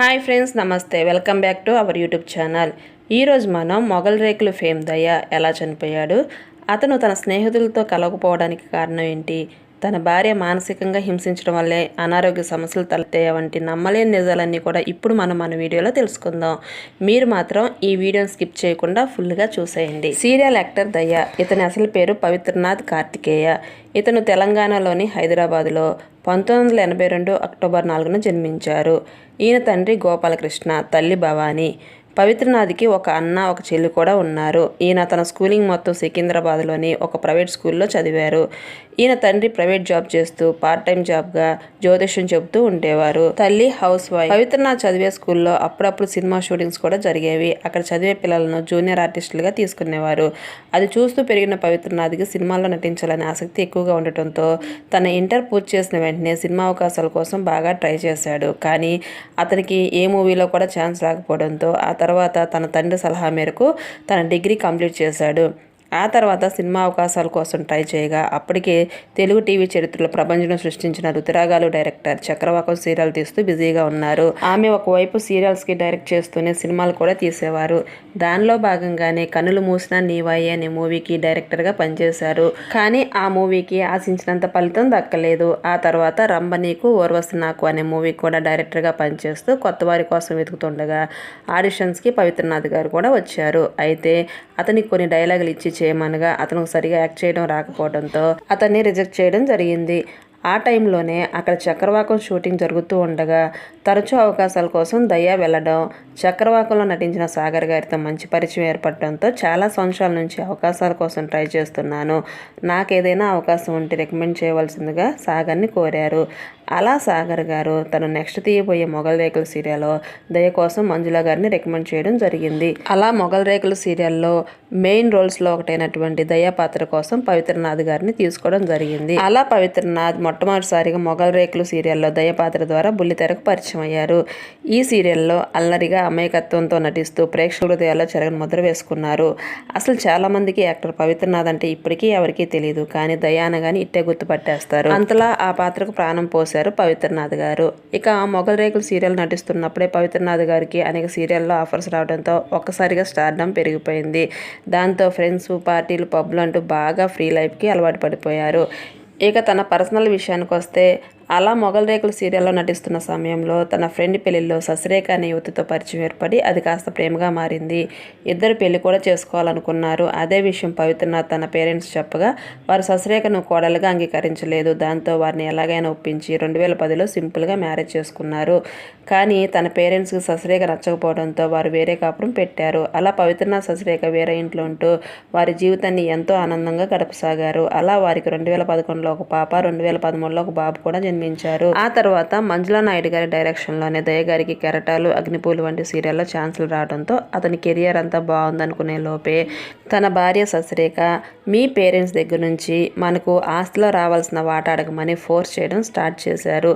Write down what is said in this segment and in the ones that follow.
Hi friends నమస్తే. Welcome back to our YouTube channel. ఈరోజు మనం మొగల్ రేకులు ఫేమ్ దయ్య ఎలా చనిపోయాడు అతను తన స్నేహితులతో కలవకపోవడానికి కారణం ఏంటి తన భార్య మానసికంగా హింసించడం వల్లే అనారోగ్య సమస్యలు తలెత్తాయ వంటి నమ్మలేని నిజాలన్నీ కూడా ఇప్పుడు మనం మన వీడియోలో తెలుసుకుందాం. మీరు మాత్రం ఈ వీడియోని స్కిప్ చేయకుండా ఫుల్గా చూసేయండి. సీరియల్ యాక్టర్ దయ్య. ఇతని అసలు పేరు పవిత్రనాథ్ కార్తికేయ. ఇతను తెలంగాణలోని హైదరాబాద్లో పంతొమ్మిది వందల ఎనభై రెండు అక్టోబర్ నాలుగున జన్మించారు. ఈయన తండ్రి గోపాలకృష్ణ తల్లి భవానీ. పవిత్రనాథ్కి ఒక అన్న ఒక చెల్లి కూడా ఉన్నారు. ఈయన తన స్కూలింగ్ మొత్తం సికింద్రాబాద్లోని ఒక ప్రైవేట్ స్కూల్లో చదివారు. ఈయన తండ్రి ప్రైవేట్ జాబ్ చేస్తూ పార్ట్ టైం జాబ్గా జ్యోతిష్యం చెబుతూ ఉండేవారు. తల్లి హౌస్ వైఫ్. పవిత్రనాథ్ చదివే స్కూల్లో అప్పుడప్పుడు సినిమా షూటింగ్స్ కూడా జరిగేవి. అక్కడ చదివే పిల్లలను జూనియర్ ఆర్టిస్టులుగా తీసుకునేవారు. అది చూస్తూ పెరిగిన పవిత్రనాథ్కి సినిమాల్లో నటించాలనే ఆసక్తి ఎక్కువగా ఉండటంతో తన ఇంటర్ పూర్తి చేసిన వెంటనే సినిమా అవకాశాల కోసం బాగా ట్రై చేశాడు. కానీ అతనికి ఏ మూవీలో కూడా ఛాన్స్ రాకపోవడంతో ఆ తర్వాత తన తండ్రి సలహా మేరకు తన డిగ్రీ కంప్లీట్ చేశాడు. ఆ తర్వాత సినిమా అవకాశాల కోసం ట్రై చేయగా అప్పటికే తెలుగు టీవీ చరిత్రలో ప్రపంచం సృష్టించిన రుతురాగాలు డైరెక్టర్ చక్రవాకం సీరియల్ తీస్తూ బిజీగా ఉన్నారు. ఆమె ఒకవైపు సీరియల్స్కి డైరెక్ట్ చేస్తూనే సినిమాలు కూడా తీసేవారు. దానిలో భాగంగానే కనులు మూసిన నీవాయి అనే మూవీకి డైరెక్టర్గా పనిచేశారు. కానీ ఆ మూవీకి ఆశించినంత ఫలితం దక్కలేదు. ఆ తర్వాత రంభ నీకు ఓర్వసి నాకు అనే మూవీ కూడా డైరెక్టర్గా పనిచేస్తూ కొత్త వారి కోసం వెతుకుతుండగా ఆడిషన్స్కి పవిత్రనాథ్ గారు కూడా వచ్చారు. అయితే అతనికి కొన్ని డైలాగులు ఇచ్చి చేయమనగా అతను సరిగా యాక్ట్ చేయడం రాకపోవడంతో అతన్ని రిజెక్ట్ చేయడం జరిగింది. ఆ టైంలోనే అక్కడ చక్రవాకం షూటింగ్ జరుగుతూ ఉండగా తరచూ అవకాశాల కోసం దయ్యా వెళ్ళడం చక్రవాకంలో నటించిన సాగర్ గారితో మంచి పరిచయం ఏర్పడటంతో చాలా సంవత్సరాల నుంచి అవకాశాల కోసం ట్రై చేస్తున్నాను. నాకు ఏదైనా అవకాశం ఉంటే రికమెండ్ చేయవలసిందిగా సాగర్ని కోరారు. అలా సాగర్ గారు తను నెక్స్ట్ తీయబోయే మొగల్ రేకుల సీరియల్లో దయ కోసం మంజుల గారిని రికమెండ్ చేయడం జరిగింది. అలా మొగల్ రేకుల సీరియల్లో మెయిన్ రోల్స్లో ఒకటైనటువంటి దయా పాత్ర కోసం పవిత్రనాథ్ గారిని తీసుకోవడం జరిగింది. అలా పవిత్రనాథ్ మొట్టమొదటిసారిగా మొగల్ రేకులు సీరియల్లో దయపాత్ర ద్వారా బుల్లితెరకు పరిచయం అయ్యారు ఈ సీరియల్లో అల్లరిగా అమాయకత్వంతో నటిస్తూ ప్రేక్షకుల హృదయాల్లో చెరగని ముద్ర వేసుకున్నారు. అసలు చాలామందికి యాక్టర్ పవిత్రనాథ్ అంటే ఇప్పటికీ ఎవరికీ తెలియదు కానీ దయాన కానీ ఇట్టే గుర్తుపట్టేస్తారు. అంతలా ఆ పాత్రకు ప్రాణం పోశారు పవిత్రనాథ్ గారు. ఇక మొగల్ రేకులు సీరియల్ నటిస్తున్నప్పుడే పవిత్రనాథ్ గారికి అనేక సీరియల్లో ఆఫర్స్ రావడంతో ఒక్కసారిగా స్టార్డం పెరిగిపోయింది. దాంతో ఫ్రెండ్స్ పార్టీలు పబ్లు అంటూ బాగా ఫ్రీ లైఫ్కి అలవాటు పడిపోయారు. ఇక తన పర్సనల్ విషయానికి వస్తే అలా మొగల్ రేకులు సీరియల్లో నటిస్తున్న సమయంలో తన ఫ్రెండ్ పెళ్ళిలో ససిరేఖ అనే యువతితో పరిచయం ఏర్పడి అది కాస్త ప్రేమగా మారింది. ఇద్దరు పెళ్ళి కూడా చేసుకోవాలనుకున్నారు. అదే విషయం పవిత్రనాథ్ తన పేరెంట్స్ చెప్పగా వారు ససిరేఖను కోడలుగా అంగీకరించలేదు. దాంతో వారిని ఎలాగైనా ఒప్పించి రెండు వేల పదిలో సింపుల్గా మ్యారేజ్ చేసుకున్నారు. కానీ తన పేరెంట్స్కి ససిరేఖ నచ్చకపోవడంతో వారు వేరే కాపురం పెట్టారు. అలా పవిత్రనాథ్ ససిరేఖ వేరే ఇంట్లో ఉంటూ వారి జీవితాన్ని ఎంతో ఆనందంగా గడపసాగారు. అలా వారికి రెండు వేల పదకొండులో ఒక పాప రెండు వేల పదమూడులో ఒక బాబు కూడా నిర్మించారు ఆ తర్వాత మంజులా నాయుడు గారి డైరెక్షన్లోనే దయగారికి కెరటాలు అగ్నిపూలు వంటి సీరియల్లో ఛాన్సులు రావడంతో అతని కెరియర్ అంతా బాగుందనుకునే లోపే తన భార్య సస్రేఖ మీ పేరెంట్స్ దగ్గర నుంచి మనకు ఆస్తిలో రావాల్సిన వాటాడకమని ఫోర్స్ చేయడం స్టార్ట్ చేశారు.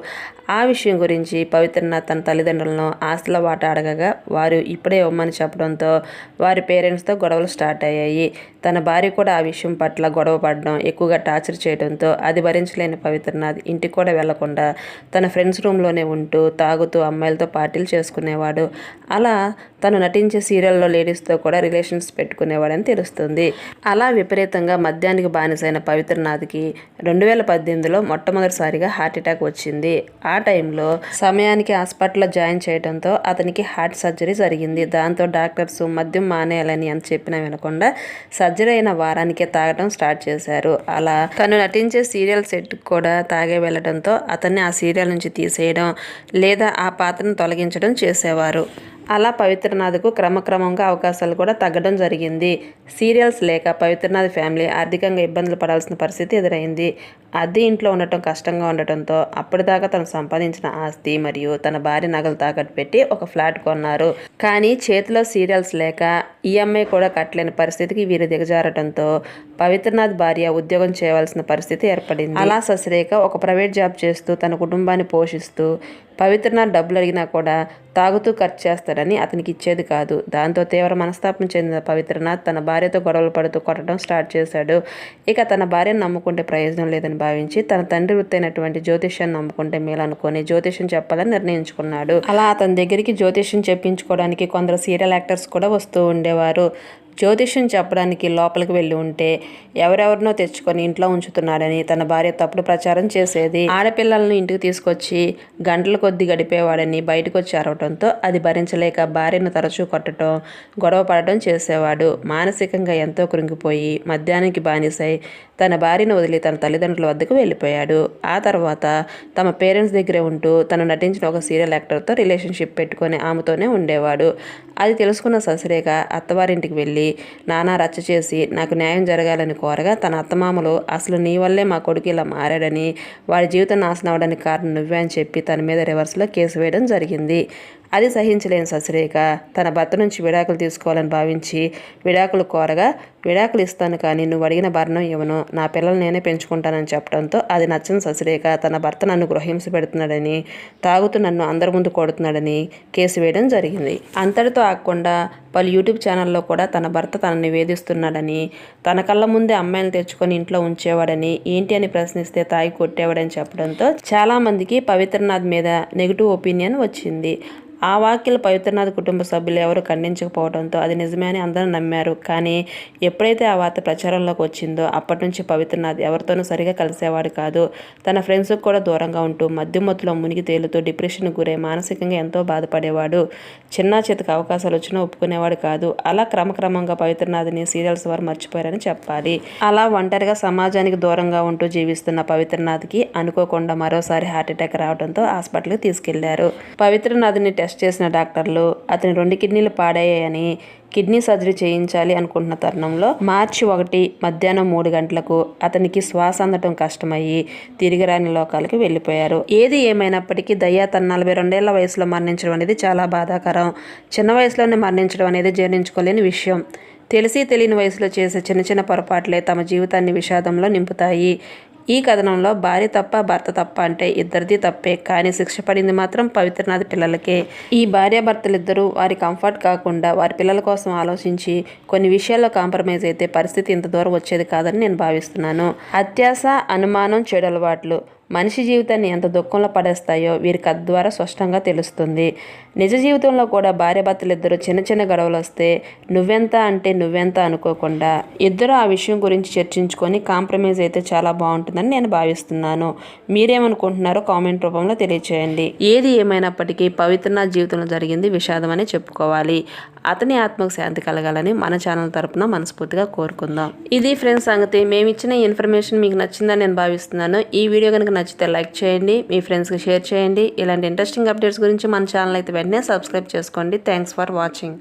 ఆ విషయం గురించి పవిత్రనాథ్ తన తల్లిదండ్రులను ఆస్తుల వాట అడగగా వారు ఇప్పుడే ఇవ్వమని చెప్పడంతో వారి పేరెంట్స్తో గొడవలు స్టార్ట్ అయ్యాయి. తన భార్య కూడా ఆ విషయం పట్ల గొడవ పడడం ఎక్కువగా టార్చర్ చేయడంతో అది భరించలేని పవిత్రనాథ్ ఇంటికి కూడా వెళ్ళకుండా తన ఫ్రెండ్స్ రూమ్లోనే ఉంటూ తాగుతూ అమ్మాయిలతో పార్టీలు చేసుకునేవాడు. అలా తను నటించే సీరియల్లో లేడీస్తో కూడా రిలేషన్స్ పెట్టుకునేవాడని తెలుస్తుంది. అలా విపరీతంగా మద్యానికి బానిసైన పవిత్రనాథ్కి రెండు వేల పద్దెనిమిదిలో మొట్టమొదటిసారిగా హార్ట్ అటాక్ వచ్చింది. ఆ ఆ టైంలో సమయానికి హాస్పిటల్లో జాయిన్ చేయడంతో అతనికి హార్ట్ సర్జరీ జరిగింది. దాంతో డాక్టర్స్ మద్యం మానేయాలని అని చెప్పినా వినకుండా సర్జరీ అయిన వారానికే తాగడం స్టార్ట్ చేశారు. అలా తను నటించే సీరియల్ సెట్ కూడా తాగే వెళ్ళడంతో అతన్ని ఆ సీరియల్ నుంచి తీసేయడం లేదా ఆ పాత్రను తొలగించడం చేసేవారు. అలా పవిత్రనాథ్కు క్రమక్రమంగా అవకాశాలు కూడా తగ్గడం జరిగింది. సీరియల్స్ లేక పవిత్రనాథ్ ఫ్యామిలీ ఆర్థికంగా ఇబ్బందులు పడాల్సిన పరిస్థితి ఎదురైంది. అద్దె ఇంట్లో ఉండటం కష్టంగా ఉండటంతో అప్పటిదాకా తను సంపాదించిన ఆస్తి మరియు తన భార్య నగలు తాకట్టు పెట్టి ఒక ఫ్లాట్ కొన్నారు. కానీ చేతిలో సీరియల్స్ లేక ఈఎంఐ కూడా కట్టలేని పరిస్థితికి వీరు దిగజారటంతో పవిత్రనాథ్ భార్య ఉద్యోగం చేయవలసిన పరిస్థితి ఏర్పడింది. అలా ససిరేఖ ఒక ప్రైవేట్ జాబ్ చేస్తూ తన కుటుంబాన్ని పోషిస్తూ పవిత్రనాథ్ డబ్బులు అడిగినా కూడా తాగుతూ ఖర్చు చేస్తాడని అతనికి ఇచ్చేది కాదు. దాంతో తీవ్ర మనస్తాపం చెందిన పవిత్రనాథ్ తన భార్యతో గొడవలు పడుతూ కొట్టడం స్టార్ట్ చేశాడు. ఇక తన భార్యను నమ్ముకుంటే ప్రయోజనం లేదని భావించి తన తండ్రి వృత్తి అయినటువంటి జ్యోతిష్యాన్ని నమ్ముకుంటే మేలనుకొని జ్యోతిష్యం చెప్పాలని నిర్ణయించుకున్నాడు. అలా అతని దగ్గరికి జ్యోతిష్యం చెప్పించుకోవడానికి కొందరు సీరియల్ యాక్టర్స్ కూడా వస్తూ ఉండేవారు. జ్యోతిష్యం చెప్పడానికి లోపలికి వెళ్ళి ఉంటే ఎవరెవరినో తెచ్చుకొని ఇంట్లో ఉంచుతున్నాడని తన భార్య తప్పుడు ప్రచారం చేసేది. ఆడపిల్లలను ఇంటికి తీసుకొచ్చి గంటల కొద్ది గడిపేవాడని బయటకు వచ్చి అరవటంతో అది భరించలేక భార్యను తరచూ కొట్టడం గొడవ పడటం చేసేవాడు. మానసికంగా ఎంతో కృంగిపోయి మద్యానికి బానిసై తన భార్యను వదిలి తన తల్లిదండ్రుల వద్దకు వెళ్ళిపోయాడు. ఆ తర్వాత తమ పేరెంట్స్ దగ్గరే ఉంటూ తను నటించిన ఒక సీరియల్ యాక్టర్తో రిలేషన్షిప్ పెట్టుకొని ఆమెతోనే ఉండేవాడు. అది తెలుసుకున్న ససిరేఖ అత్తవారింటికి వెళ్ళి నానా రచ్చ చేసి నాకు న్యాయం జరగాలని కోరగా తన అత్తమామలు అసలు నీ వల్లే మా కొడుకు ఇలా మారాడని వాడి జీవితం నాశనం అవడానికి కారణం నువ్వే అని చెప్పి తన మీద రివర్స్లో కేసు వేయడం జరిగింది. అది సహించలేని ససిరేఖ. తన భర్త నుంచి విడాకులు తీసుకోవాలని భావించి విడాకులు కోరగా విడాకులు ఇస్తాను కానీ నువ్వు అడిగిన భరణం ఇవ్వను. నా పిల్లలు నేనే పెంచుకుంటానని చెప్పడంతో అది నచ్చని ససిరేఖ తన భర్త నన్ను గృహింస పెడుతున్నాడని తాగుతూ నన్ను అందరి ముందు కొడుతున్నాడని కేసు వేయడం జరిగింది. అంతటితో ఆగకుండా పలు యూట్యూబ్ ఛానల్లో కూడా తన భర్త తనని వేధిస్తున్నాడని తన కళ్ళ ముందే అమ్మాయిని తెచ్చుకొని ఇంట్లో ఉంచేవాడని ఏంటి అని ప్రశ్నిస్తే తాగి కొట్టేవాడని చెప్పడంతో చాలామందికి పవిత్రనాథ్ మీద నెగిటివ్ ఒపీనియన్ వచ్చింది. ఆ వాక్యలు పవిత్రనాథ్ కుటుంబ సభ్యులు ఎవరు ఖండించకపోవడంతో అది నిజమే అని అందరూ నమ్మారు. కానీ ఎప్పుడైతే ఆ వార్త ప్రచారంలోకి వచ్చిందో అప్పటి నుంచి పవిత్రనాథ్ ఎవరితోనూ సరిగా కలిసేవాడు కాదు. తన ఫ్రెండ్స్కి కూడా దూరంగా ఉంటూ మధ్యమత్తులో మునిగి తేలుతూ డిప్రెషన్కు గురై మానసికంగా ఎంతో బాధపడేవాడు. చిన్న చేతికి అవకాశాలు వచ్చినా ఒప్పుకునేవాడు కాదు. అలా క్రమక్రమంగా పవిత్రనాథ్ని సీరియల్స్ వారు మర్చిపోయారని చెప్పాలి. అలా ఒంటరిగా సమాజానికి దూరంగా ఉంటూ జీవిస్తున్న పవిత్రనాథ్కి అనుకోకుండా మరోసారి హార్ట్అటాక్ రావడంతో హాస్పిటల్కి తీసుకెళ్ళారు. పవిత్రనాథ్ని టెస్ట్ చేసిన డాక్టర్లు అతని రెండు కిడ్నీలు పాడయ్యాయని కిడ్నీ సర్జరీ చేయించాలి అనుకుంటున్న తరుణంలో మార్చి ఒకటి మధ్యాహ్నం మూడు గంటలకు అతనికి శ్వాస అందటం కష్టమయ్యి తిరిగి రాని లోకాలకు వెళ్ళిపోయారు. ఏది ఏమైనప్పటికీ దయ్యా తన నలభై రెండేళ్ళ వయసులో మరణించడం అనేది చాలా బాధాకరం. చిన్న వయసులోనే మరణించడం అనేది జీర్ణించుకోలేని విషయం. తెలిసి తెలియని వయసులో చేసే చిన్న చిన్న పొరపాట్లే తమ జీవితాన్ని విషాదంలో నింపుతాయి. ఈ కథనంలో భార్య తప్ప భర్త తప్ప అంటే ఇద్దరిది తప్పే. కానీ శిక్ష పడింది మాత్రం పవిత్రనాథ్ పిల్లలకే. ఈ భార్యాభర్తలిద్దరూ వారి కంఫర్ట్ కాకుండా వారి పిల్లల కోసం ఆలోచించి కొన్ని విషయాల్లో కాంప్రమైజ్ అయితే పరిస్థితి ఇంత దూరం వచ్చేది కాదని నేను భావిస్తున్నాను. అత్యాస అనుమానం చెడు అలవాట్లు. మనిషి జీవితాన్ని ఎంత దుఃఖంలో పడేస్తాయో వీరి కథ ద్వారా స్పష్టంగా తెలుస్తుంది. నిజ జీవితంలో కూడా భార్యాభర్తలు ఇద్దరు చిన్న చిన్న గొడవలు వస్తే నువ్వెంత అంటే నువ్వెంత అనుకోకుండా ఇద్దరు ఆ విషయం గురించి చర్చించుకొని కాంప్రమైజ్ అయితే చాలా బాగుంటుందని నేను భావిస్తున్నాను. మీరేమనుకుంటున్నారో కామెంట్ రూపంలో తెలియచేయండి. ఏది ఏమైనప్పటికీ పవిత్రనాథ్ జీవితంలో జరిగింది విషాదం అని చెప్పుకోవాలి. అతని ఆత్మకు శాంతి కలగాలని మన ఛానల్ తరపున మనస్ఫూర్తిగా కోరుకుందాం. ఇది ఫ్రెండ్స్ సంగతి. మేము ఇచ్చిన ఇన్ఫర్మేషన్ మీకు నచ్చిందని నేను భావిస్తున్నాను. ఈ వీడియో కనుక నచ్చితే లైక్ చేయండి మీ ఫ్రెండ్స్కి షేర్ చేయండి. ఇలాంటి ఇంట్రెస్టింగ్ అప్డేట్స్ గురించి మన ఛానల్ అయితే వెంటనే సబ్స్క్రైబ్ చేసుకోండి. Thanks for watching.